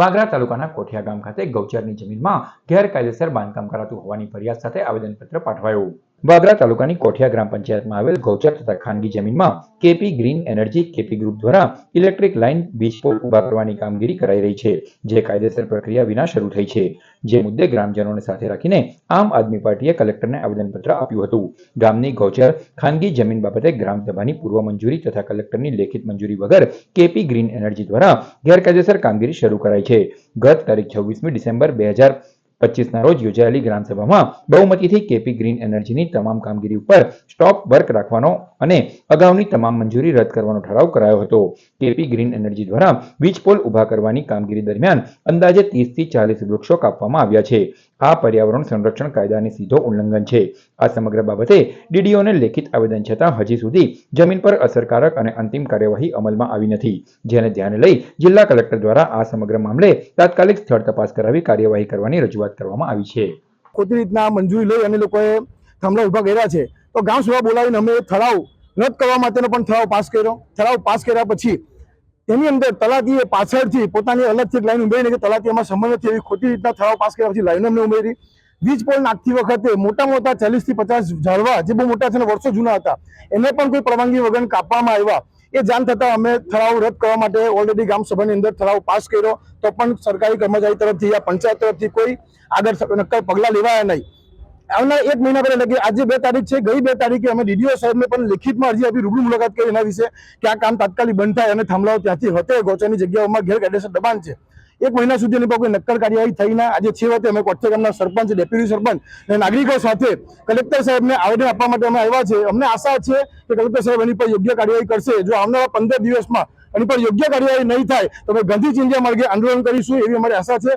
વાગરા તાલુકાના કોઠિયા ગામ ખાતે ગૌચરની જમીનમાં ગેરકાયદેસર બાંધકામ કરાતું હોવાની ફરિયાદ સાથે આવેદનપત્ર પાઠવાયું. વાગરા તાલુકાની કોઠિયા ગ્રામ પંચાયતમાં આવેલ ગૌચર તથા ખાનગી જમીનમાં KP green energy KP group દ્વારા ઇલેક્ટ્રિક લાઇન વીજ પોલ ઊભા કરવાની કામગીરી કરાઈ રહી છે, જે કાયદેસર પ્રક્રિયા વિના શરૂ થઈ છે. જે મુદ્દે ગ્રામજનોને સાથે રાખીને આમ આદમી પાર્ટીએ કલેક્ટરને આવેદનપત્ર આપ્યું હતું. ગામની ગૌચર ખાનગી જમીન બાબતે ગ્રામસભાની પૂર્વ મંજૂરી તથા કલેક્ટરની લેખિત મંજૂરી વગર કેપી ગ્રીન એનર્જી દ્વારા ગેરકાયદેસર કામગીરી શરૂ કરાઈ છે. ગત તારીખ છવ્વીસમી ડિસેમ્બર બે હજાર પચીસના રોજ યોજાયેલી ગ્રામસભામાં બહુમતીથી કેપી ગ્રીન એનર્જીની તમામ કામગીરી ઉપર સ્ટોપ વર્ક રાખવાનો અને અગાઉની તમામ મંજૂરી રદ કરવાનો ઠરાવ કરાયો હતો. કેપી ગ્રીન એનર્જી દ્વારા વીજ પોલ ઊભા કરવાની કામગીરી દરમિયાન અંદાજે ત્રીસથી ચાલીસ વૃક્ષો કાપવામાં આવ્યા છે. આ પર્યાવરણ સંરક્ષણ કાયદાની સીધો ઉલ્લંઘન છે. આ સમગ્ર બાબતે ડીડીઓને લેખિત આવેદન છતાં હજી સુધી જમીન પર અસરકારક અને અંતિમ કાર્યવાહી અમલમાં આવી નથી. જેને ધ્યાને લઈ જિલ્લા કલેક્ટર દ્વારા આ સમગ્ર મામલે તાત્કાલિક સ્થળ તપાસ કરાવી કાર્યવાહી કરવાની રજૂઆત કરવામાં આવી છે. ખોટી રીતના મંજૂરી લઈ અને લોકોએ થાંભલા ઊભા કર્યા છે. તો ગામ સભા બોલાવીને અમે ઠરાવ રદ કરવા માટેનો પણ ઠરાવ પાસ કર્યો. ઠરાવ પાસ કર્યા પછી તેની અંદર તલાટીએ પાછળથી પોતાની અલગથી લાઈન ઉમેરીને કે તલાટીઓમાં સંબંધ નથી, એવી ખોટી રીતના ઠરાવ પાસ કર્યા પછી લાઈન અમને ઉમેરી. વીજ પોલ નાખતી વખતે મોટા મોટા ચાલીસથી પચાસ ઝાડવા, જે બહુ મોટા છે ને, વર્ષો જૂના હતા, એને પણ કોઈ પરવાનગી વગર કાપવામાં આવ્યા. એ જાણ થતાં અમે ઠરાવ રદ કરવા માટે ઓલરેડી ગામ સભાની અંદર ઠરાવ પાસ કર્યો. તો પણ સરકારી કર્મચારી તરફથી યા પંચાયત તરફથી કોઈ આગળ નક્કર પગલાં લેવાયા નહીં. આવનાર એક મહિના પહેલા એટલે કે આજે બે તારીખ છે, ગઈ બે તારીખે અમે ડીડીઓ સાહેબને પણ લેખિતમાં અરજી આપી રૂબરૂ મુલાકાત કરી એના વિશે કે આ કામ તાત્કાલિક બંધ થાય અને થાંભલાઓ ત્યાંથી હતે ગોચરની જગ્યાઓમાં ગેરકાયદેસર દબાણ છે. એક મહિના સુધી એની કોઈ નક્કર કાર્યવાહી થઈ ના. આજે છેવટે અમે કોઠે ગામના સરપંચ, ડેપ્યુટી સરપંચ અને નાગરિકો સાથે કલેક્ટર સાહેબને આવેદન આપવા માટે અમે આવ્યા છે. અમને આશા છે કે કલેક્ટર સાહેબ એની પર યોગ્ય કાર્યવાહી કરશે. જો આવનારા પંદર દિવસમાં એની પર યોગ્ય કાર્યવાહી નહીં થાય, તો અમે ગાંધી ચિંધ્યા માર્ગે આંદોલન કરીશું એવી અમારી આશા છે.